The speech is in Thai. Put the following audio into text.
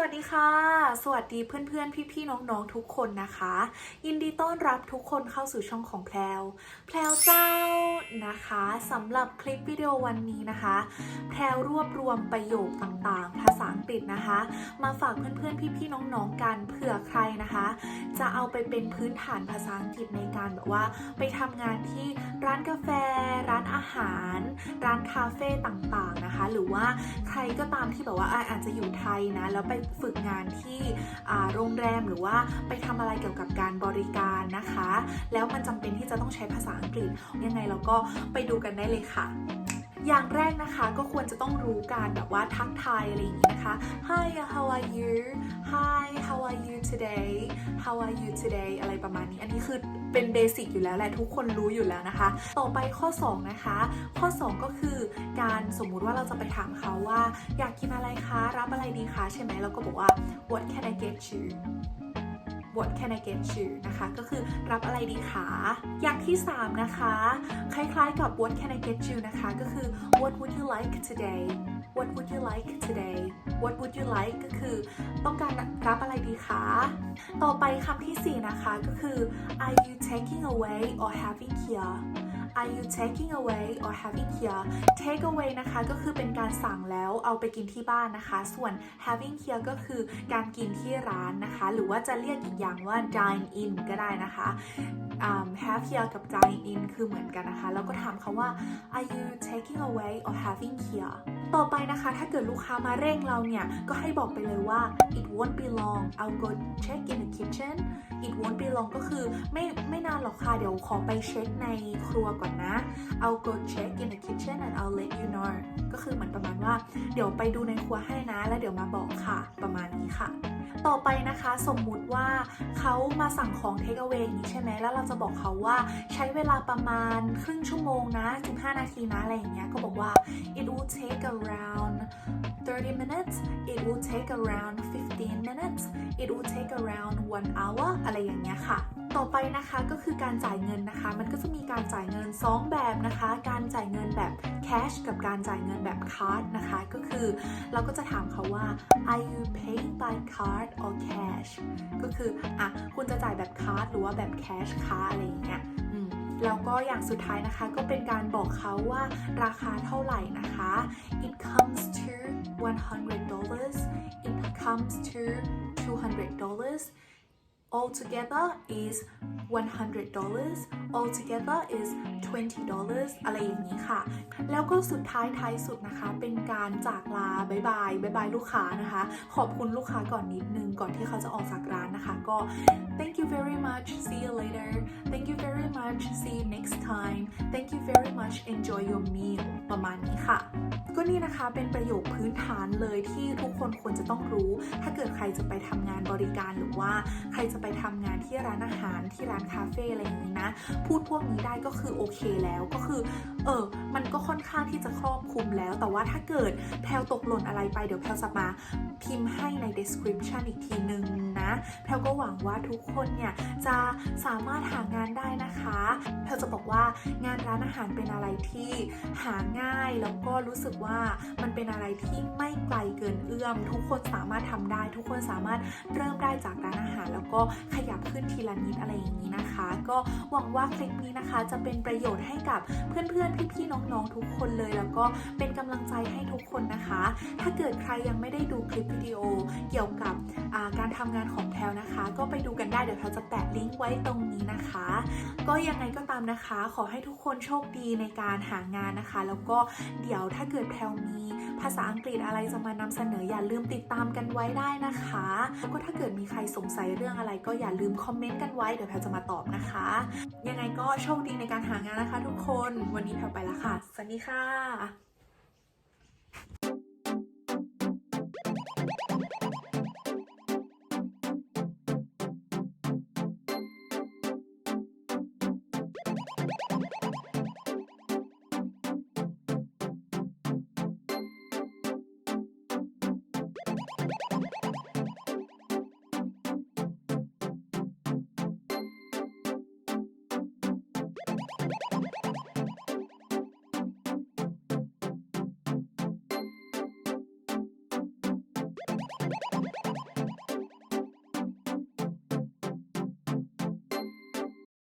วัสดีค่ะ สวัสดีเพื่อนๆ พี่ๆ น้องๆ ทุกคนนะคะ ยินดีต้อนรับทุกคนเข้าสู่ช่องของแพลว แพลวเจ้านะคะสำหรับคลิปวิดีโอวันนี้นะคะ แพลวรวบรวมประโยคต่างๆ ภาษาอังกฤษนะคะ มาฝากเพื่อนๆ พี่ๆ น้องๆ กันเผื่อใครนะคะ จะเอาไปเป็นพื้นฐานภาษาอังกฤษในการแบบว่า ไปทำงานที่ร้านกาแฟ ร้านอาหาร ร้านคาเฟ่ต่างๆ นะคะ หรือว่าใครก็ตามที่แบบว่าอะอาจจะอยู่ไทยนะแล้วไปฝึกงานที่โรงแรมหรือว่าไปทำอะไรเกี่ยวกับการบริการนะคะ แล้วมันจำเป็นที่จะต้องใช้ภาษาอังกฤษยังไงเราก็ไปดูกันได้เลยค่ะ อย่างแรกนะคะก็ควรจะต้องรู้การแบบว่าทักทายอะไรอย่างนี้นะคะ Hi how are you Hi how are you today How are you today อะไรประมาณนี้ อันนี้คือเป็นเบสิกอยู่แล้วแหละทุกคนรู้อยู่แล้วนะคะ ต่อไปข้อ 2 นะคะ ข้อ 2 ก็คือการสมมุติว่าเราจะไปถามเขาว่า อยากกินอะไรคะ รับอะไรดีคะ ใช่ไหมเราก็บอกว่า What can I get you What can I get you นะคะ ก็คือรับอะไรดีคะ อย่างที่ 3 นะคะ คล้ายๆกับ What can I get you นะคะ ก็คือ What would you like today What would you like today What would you like ก็คือ ต้องการรับอะไรดีคะ ต่อไปคำที่ 4 นะคะ ก็คือ Are you taking away or having here Are you taking away or having here take away นะคะก็คือเป็นการสั่งแล้วเอาไปกินที่บ้านนะคะ ส่วน having here ก็คือการกินที่ร้านนะคะ หรือว่าจะเรียกอีกอย่างว่า dine in ก็ได้นะคะ um, have here กับ dine in คือเหมือนกันนะคะ แล้วก็ถามเขาว่า Are you taking away or having here ต่อไปนะคะ ถ้าเกิดลูกค้ามาเร่งเราเนี่ย ก็ให้บอกไปเลยว่า it won't be long I'll go check in the kitchen it won't be long ก็คือไม่ไม่นานหรอกค่ะ เดี๋ยวขอไปเช็คในครัวก่อนนะ I'll go check in the kitchen and I'll let you know ก็คือเหมือนประมาณว่า เดี๋ยวไปดูในครัวให้นะ แล้วเดี๋ยวมาบอกค่ะ ประมาณนี้ค่ะ ต่อไปนะคะสมมุติว่าเขามาสั่งของ take away อย่างนี้ใช่ไหมแล้วเราจะบอกเขาว่าใช้เวลาประมาณครึ่งชั่วโมงนะ 15 นาทีนะ อะไรอย่างเงี้ยก็บอกว่า it will take around 30 minutes it will take around 15 minutes it will take around one hour อะไรอย่างเงี้ยค่ะ ต่อไปนะคะก็คือการจ่ายเงินนะคะ มันก็จะมีการจ่ายเงิน 2 แบบนะคะ การจ่ายเงินแบบ cash กับการจ่ายเงินแบบ card นะคะ ก็คือเราก็จะถามเขาว่า are you paying by card or cash ก็คืออะคุณจะจ่ายแบบ card หรือว่าแบบ cash คะอะไรอย่างเงี้ยแล้วก็อย่างสุดท้ายนะคะก็เป็นการบอกเขาว่าราคาเท่าไหร่นะคะ it comes to 100 dollars it comes to 200 dollars altogether is 100 dollars altogether is 20 dollars อะไรอย่างนี้ค่ะ แล้วก็สุดท้ายท้ายสุดนะคะ เป็นการจากลาบายบายบายบายลูกค้านะคะ ขอบคุณลูกค้าก่อนนิดนึง ก่อนที่เขาจะออกจากร้านนะคะ ก็ thank you very much see you later thank you very much see you next time thank you very much enjoy your meal ประมาณนี้ค่ะ ก็นี่นะคะเป็นประโยคพื้นฐานเลยที่ทุกคนควรจะต้องรู้ ถ้าเกิดใครจะไปทำงานบริการหรือว่าใครจะไปทำงานที่ร้านอาหารที่ร้านคาเฟ่อะไรอย่างนี้นะ พูดพวกนี้ได้ก็คือโอเคแล้วก็คือ เออ มันก็ค่อนข้างที่จะครอบคลุมแล้ว แต่ว่าถ้าเกิดแพลวตกหล่นอะไรไปเดี๋ยวแพลวจะมาพิมพ์ให้ใน description อีกทีนึง นะแพลวก็หวังว่าทุกคนเนี่ยจะสามารถหางานได้นะคะแพลจะบอกว่างานร้านอาหารเป็นอะไรที่หาง่ายแล้วก็รู้สึกว่ามันเป็นอะไรที่ไม่ไกลเกินเอื้อม ทุกคนสามารถทำได้ ทุกคนสามารถเริ่มได้จากร้านอาหาร แล้วก็ขยับขึ้นทีละนิดอะไรอย่างนี้นะคะ ก็หวังว่าคลิปนี้นะคะ จะเป็นประโยชน์ให้กับเพื่อนๆพี่ๆน้องๆทุกคนเลย แล้วก็เป็นกำลังใจให้ทุกคนนะคะ ถ้าเกิดใครยังไม่ได้ดูคลิป อ่าการทำงานของแพลวนะคะ ก็ไปดูกันได้เดี๋ยวแพลวจะแปะลิงก์ไว้ตรงนี้นะคะ ก็ยังไงก็ตามนะคะ ขอให้ทุกคนโชคดีในการหางานนะคะ แล้วก็เดี๋ยวถ้าเกิดแพลวมีภาษาอังกฤษอะไรจะมานำเสนออย่าลืมติดตามกันไว้ได้นะคะแล้วก็ถ้าเกิดมีใครสงสัยเรื่องอะไร ก็อย่าลืมคอมเมนต์กันไว้เดี๋ยวแพลจะมาตอบนะคะ ยังไงก็โชคดีในการหางานนะคะ ทุกคน วันนี้แพลไปแล้วค่ะ สวัสดีค่ะ